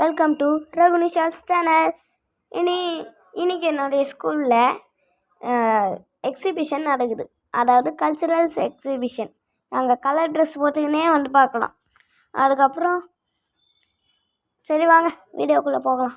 Welcome to ரகுனிஷாஸ் channel இனி இன்றைக்கி என்னுடைய ஸ்கூலில் எக்ஸிபிஷன் நடக்குது. அதாவது கல்ச்சுரல்ஸ் எக்ஸிபிஷன் நாங்கள் கலர் ட்ரெஸ் போட்டுக்கினே வந்து பார்க்கலாம். அதுக்கப்புறம் சரி வாங்க வீடியோக்குள்ளே போகலாம்.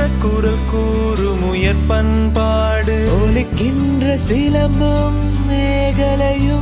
ஒப்பற்ற குரல் கூறும் உயர் பண்பாடு. ஒலிக்கின்ற சிலம்பும் மேகலையும்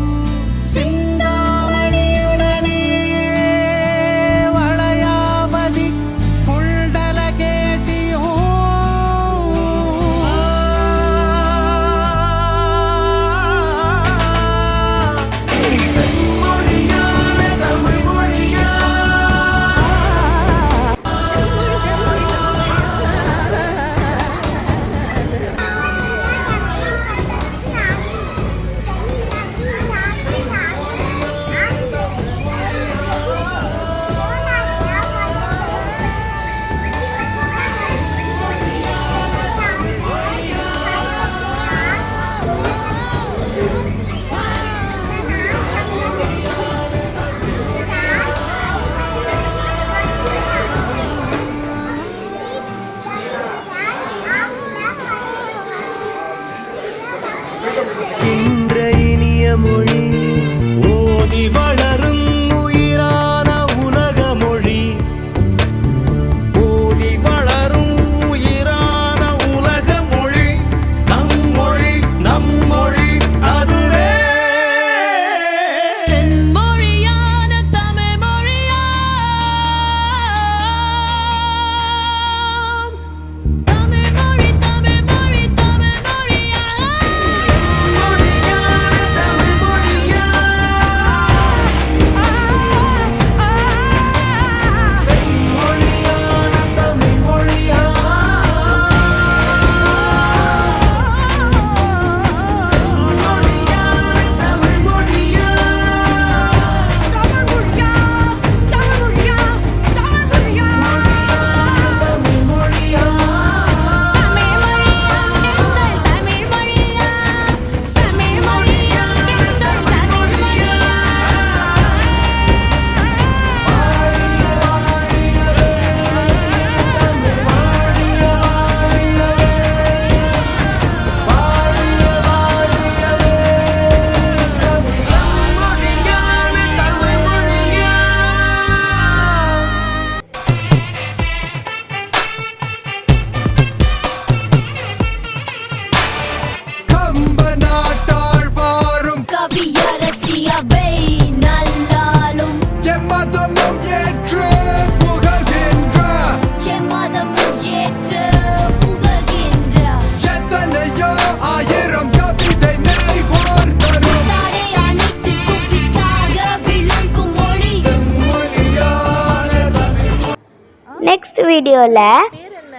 வீடியோவில்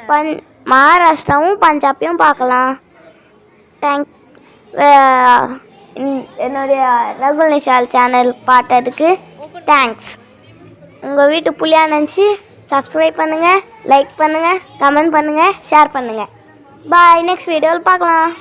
பஞ் மகாராஷ்டிராவும் பஞ்சாபையும் பார்க்கலாம். தேங்க் என்னுடைய ரகுல் நிஷால் சேனல் பார்த்ததுக்கு தேங்க்ஸ் உங்கள் வீட்டு புள்ளியா நினச்சி சப்ஸ்கிரைப் பண்ணுங்கள் லைக் பண்ணுங்கள் கமெண்ட் பண்ணுங்கள் ஷேர் பண்ணுங்கள் பாய் நெக்ஸ்ட் வீடியோவில் பார்க்கலாம்.